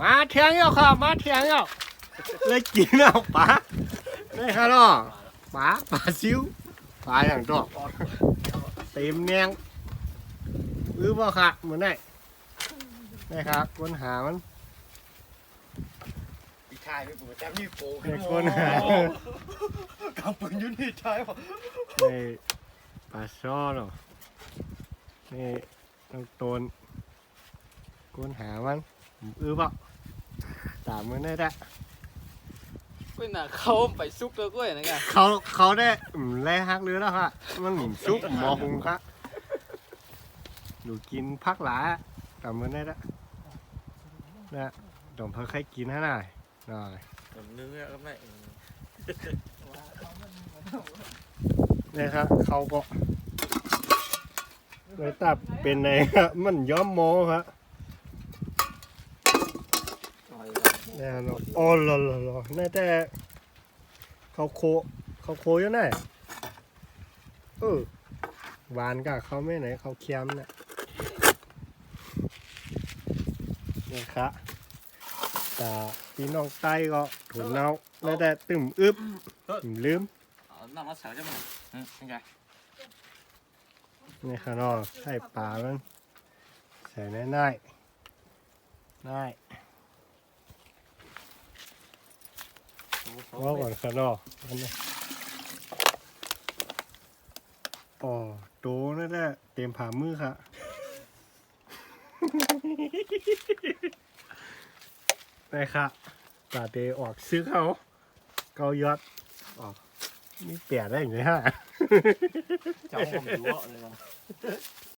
มาเทียงเยาครับมาเทียงเยาเลยกินเอาปลาได้ครับเนาะปลาปลาซิวปลาอย่างดอกเต็มแนงอือบ่ค่ะเหมือนได้ได้ครับคนหามันอีชายไปผมจำนี่โกเด็กคนหากำปืนยุนี่ชายว่ะนี่ปลาช่อเนาะนี่ต้องโตนคนหามันอือบ่ ตามมันได้ละเว้ยน่ะเขาไปซุกตัวกล้วยนะแกเขาเขาได้อืมแล่ฮักเรือแล้วค่ะมันหนุนซุปหมอหุงค่ะอยู่กินพักหลาตามมันได้ละนะดองพักใครกินให้หน่อยหน่อยผมนึกก็ไม่นี่ครับเขาก็ไว้ตับเป็นไงครับมันย้อมโมครับ เนี่ยเนาะอ๋อเหรอเหรอเหรอน่แต่เขาโคเขาโคอยู่ไหนเออหวานกับเขาไม่ไหนเขาเค็มเนี่ยนี่ครับแต่พี่น้องใต้ก็ถุนเนาน่าแต่ตึมอึบตึมลืมน้ำมันสาวจะมายังไงนี่ข้างนอกใส่ปลามันใส่ได้ได้ได้ ว่าก่อนข้างนอกอันนี้อ๋อโตนั่นแหละเต็มผ่ามือค่ะได้ค่ะตาเตออกซื้อเขาเกายอดออกนี่เปลี่ยได้อย่างไรฮะ เจ้าผมรู้เลยว่ะ